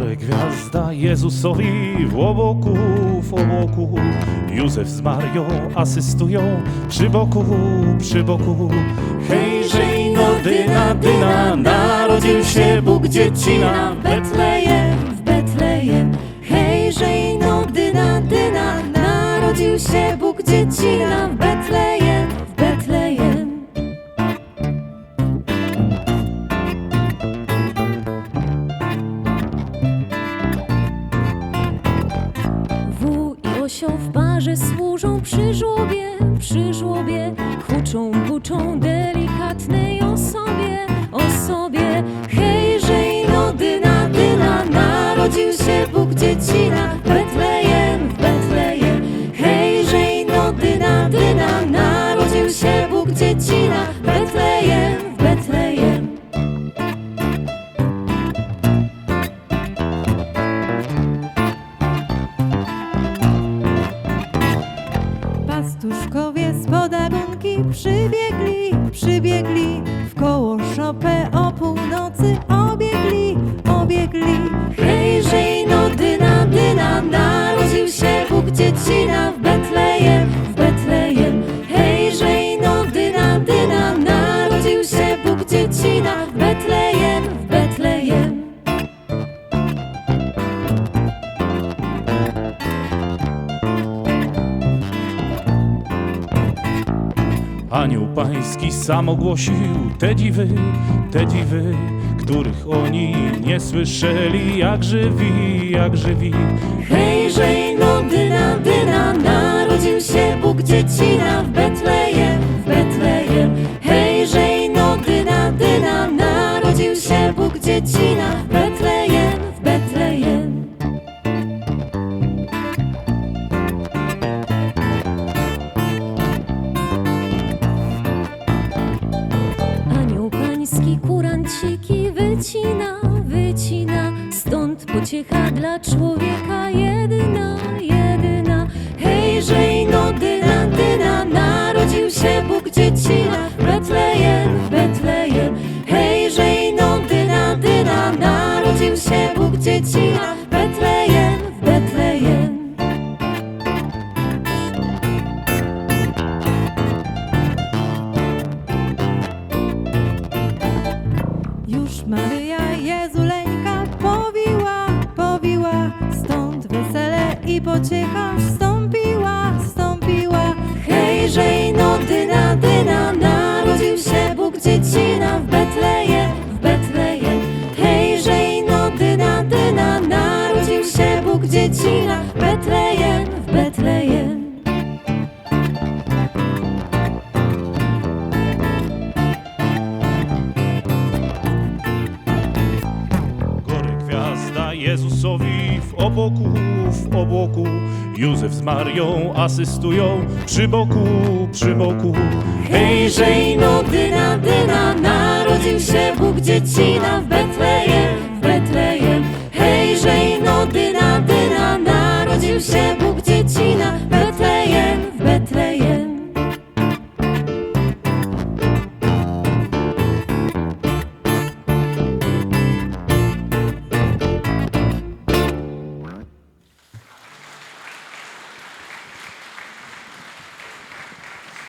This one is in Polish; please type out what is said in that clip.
Gwiazda Jezusowi w obłoku, w obłoku Józef z Marią asystują przy boku, przy boku. Hejże no dyna, dyna, narodził się Bóg dziecina w Betlejem, w Betlejem. Hejże no dyna, dyna, narodził się Bóg dziecina w Betlejem, przy żłobie, przy żłobie Huczą, buczą delikatnej osobie, osobie. Hejże no dyna, dyna, narodził się Bóg dziecina Pastuszkowie z podagonki przybiegli, przybiegli W koło szopę o północy Anioł pański sam ogłosił te dziwy, te dziwy, których oni nie słyszeli, jak żywi, jak żywi. Hejże no dyna, dyna, narodził się Bóg dziecina w Betlejem, w Betlejem. Hejże no dyna, dyna, narodził się Bóg dziecina w Betlejem, pociecha dla człowieka jedyna, jedyna. Hejże no dyna, dyna Narodził się Bóg dziecina. W Betlejem, w Betlejem. Hejże no dyna, dyna Narodził się Bóg dziecina. W Betlejem, w Betlejem. Już Maryja Jezuleńka pociecha wstąpiła, wstąpiła Hejże no dyna, dyna, narodził się Bóg dziecina w Betlejem, w Betlejem. Hejże no dyna, dyna, narodził się Bóg dziecina w Betlejem, w Betlejem. Gore w obłoku, w obłoku. Józef z Marią asystują przy boku, przy boku. Hejże no dyna, dyna, narodził się Bóg dziecina w